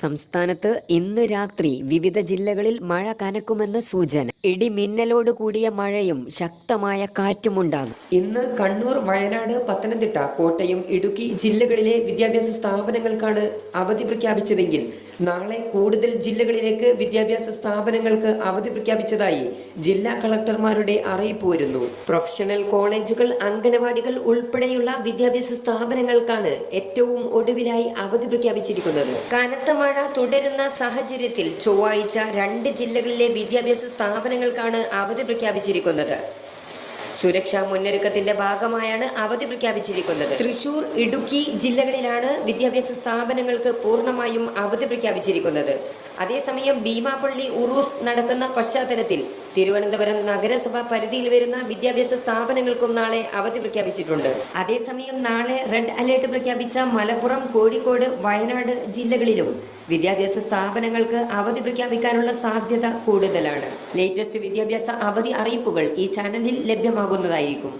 സംസ്ഥാനത്ത് ഇന്ന് രാത്രി വിവിധ ജില്ലകളിൽ മഴ കനക്കുമെന്ന് സൂചന. ഇടിമിന്നലോട് കൂടിയ മഴയും ശക്തമായ കാറ്റുമുണ്ടാകും. ഇന്ന് കണ്ണൂർ വയനാട് പത്തനംതിട്ട കോട്ടയം ഇടുക്കി ജില്ലകളിലെ വിദ്യാഭ്യാസ സ്ഥാപനങ്ങൾക്കാണ് അവധി പ്രഖ്യാപിച്ചതെങ്കിൽ നാളെ കൂടുതൽ ജില്ലകളിലേക്ക് വിദ്യാഭ്യാസ സ്ഥാപനങ്ങൾക്ക് അവധി പ്രഖ്യാപിച്ചതായി ജില്ലാ കളക്ടർമാരുടെ അറിയിപ്പ് വരുന്നു. പ്രൊഫഷണൽ കോളേജുകൾ അംഗനവാടികൾ ഉൾപ്പെടെയുള്ള വിദ്യാഭ്യാസ സ്ഥാപനങ്ങൾക്കാണ് ഏറ്റവും ഒടുവിലായി അവധി പ്രഖ്യാപിച്ചിരിക്കുന്നത്. കനത്ത മഴ തുടരുന്ന സാഹചര്യത്തിൽ ചൊവ്വാഴ്ച രണ്ട് ജില്ലകളിലെ വിദ്യാഭ്യാസ സ്ഥാപനങ്ങൾക്കാണ് അവധി പ്രഖ്യാപിച്ചിരിക്കുന്നത്. സുരക്ഷാ മുന്നൊരുക്കത്തിന്റെ ഭാഗമായാണ് അവധി പ്രഖ്യാപിച്ചിരിക്കുന്നത്. തൃശൂർ ഇടുക്കി ജില്ലകളിലാണ് വിദ്യാഭ്യാസ സ്ഥാപനങ്ങൾക്ക് പൂർണമായും അവധി പ്രഖ്യാപിച്ചിരിക്കുന്നത്. അതേസമയം ഭീമാപ്പള്ളി ഉറൂസ് നടക്കുന്ന പശ്ചാത്തലത്തിൽ തിരുവനന്തപുരം നഗരസഭ പരിധിയിൽ വരുന്ന വിദ്യാഭ്യാസ സ്ഥാപനങ്ങൾക്കും നാളെ അവധി പ്രഖ്യാപിച്ചിട്ടുണ്ട്. അതേസമയം നാളെ റെഡ് അലേർട്ട് പ്രഖ്യാപിച്ച മലപ്പുറം കോഴിക്കോട് വയനാട് ജില്ലകളിലും വിദ്യാഭ്യാസ സ്ഥാപനങ്ങൾക്ക് അവധി പ്രഖ്യാപിക്കാനുള്ള സാധ്യത കൂടുതലാണ്. ലേറ്റസ്റ്റ് വിദ്യാഭ്യാസ അവധി അറിയിപ്പുകൾ ഈ ചാനലിൽ ലഭ്യമാകുന്നതായിരിക്കും.